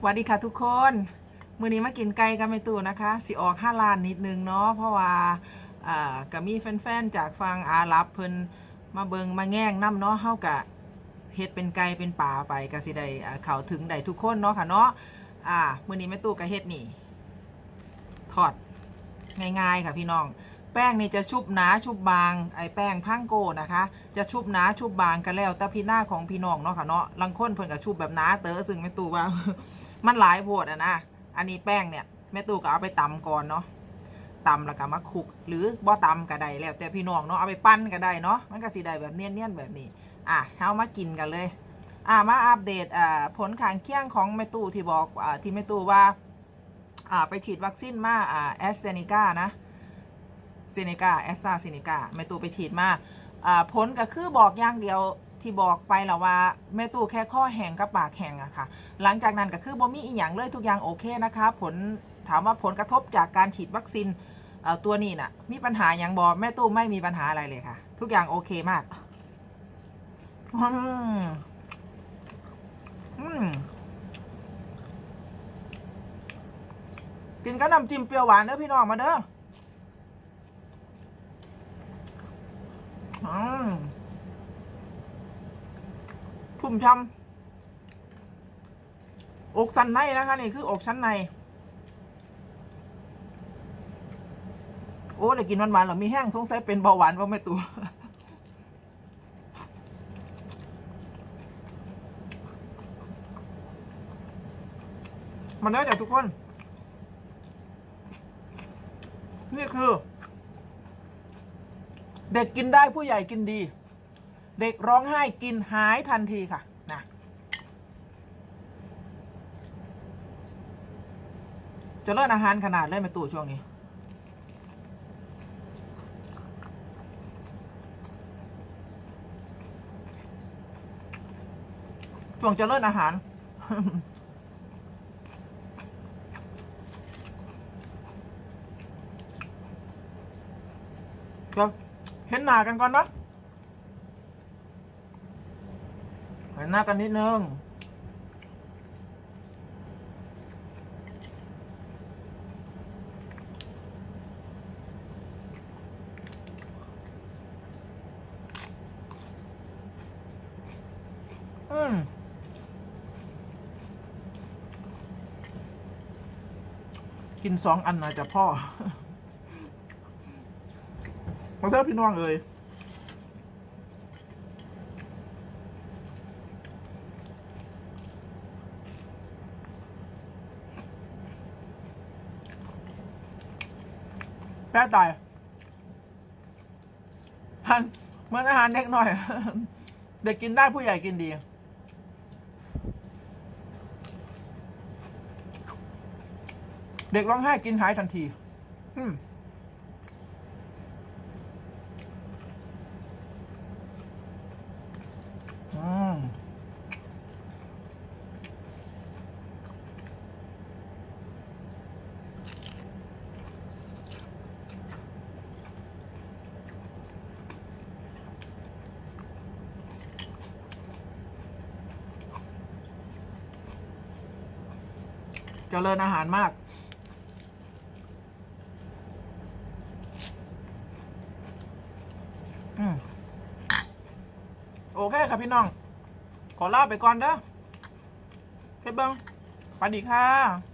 สวัสดีค่ะทุกคน มื้อนี้มากินไก่กันไม่ตู่นะคะ สิออกห้าล้านนิดนึงเนาะ เพราะว่าอ่าก็มีแฟนๆ จากฟังอารับเพิ่นมาเบิงมาแง่งน้ำเนาะเฮากะเฮ็ดเป็นไก่เป็นป่าไปก็สิได้เข้าถึงได้ทุกคนเนาะค่ะเนาะ อ่า มื้อนี้แม่ตู่ก็เฮ็ดนี่ ทอดง่ายๆค่ะพี่น้อง ป้งนี่จะชุบหนาชุบบาง ไอ้แป้งพังโกนะคะ จะชุบหนาชุบบางกันแล้วแต่พี่หน้าของพี่น้องเนาะค่ะเนาะลังค้นเพิ่นก็ชุบแบบหนาเต๋อซึ่งแม่ตู่ว่า มันหลายโพดอะนะอันนี้แป้งเนี่ยแม่ตู่ก็เอาไปตำก่อนเนาะตำแล้วก็มาคุก หรือบ่ตำก็ได้แล้วแต่พี่น้องเนาะเอาไปปั้นก็ได้เนาะมันก็สิได้แบบเนียนๆแบบนี้ อะเฮามากินกันเลย อะมาอัปเดตอ่าผลข้างเคียงของแม่ตู่ที่บอกอ่าที่แม่ตู่ว่า อ่าไปฉีดวัคซีนมาอ่าแอสเซเนกานะ ซเนกาแอสตราเซเนกาแม่ตู่ไปฉีดมาผลก็คือบอกอย่างเดียวที่บอกไปแล้วว่าแม่ตู่แค่ข้อแห้งกับปากแห้งอะค่ะ หลังจากนั้นก็คือบ่มีอีหยังเลยทุกอย่างโอเคนะคะ ผลถามว่าผลกระทบจากการฉีดวัคซีนตัวนี้น่ะ มีปัญหาอย่างบอแม่ตู้ไม่มีปัญหาอะไรเลยค่ะ ทุกอย่างโอเคมากอืมกินกับน้ำจิ้มเปรี้ยวหวานเด้อพี่น้องมาเด้อม ชุ่มช่ำอกสันในนะคะนี่คืออกชั้นใน โอ้เดี๋ยวกินหวานๆหรอมีแห้งสงสัยเป็นเบาหวานว่าไม่ตัวมันเด้อจากทุกคน นี่คือ เด็กกินได้ผู้ใหญ่กินดี เด็กร้องไห้กินหายทันทีค่ะนะจะเลิศอาหารขนาดเลยไหมตู่ช่วงนี้ช่วงจะเลิศอาหารเดี๋ยวเห็นหน้ากันก่อนนะเห็นหน้ากันนิดนึงอืมกินสองอันนะจ๊ะพ่อมาเถอะพี่น้องเอ่ย แป้ตายหันเมือนอาหารเล็กหน่อย เด็กกินได้ผู้ใหญ่กินดีเด็กร้องไห้กินหายทันที อืมอืม เจริญอาหารมากอโอเคครับพี่น้อง ขอลาไปก่อนเด้อเคเบิงสวัสดีค่ะ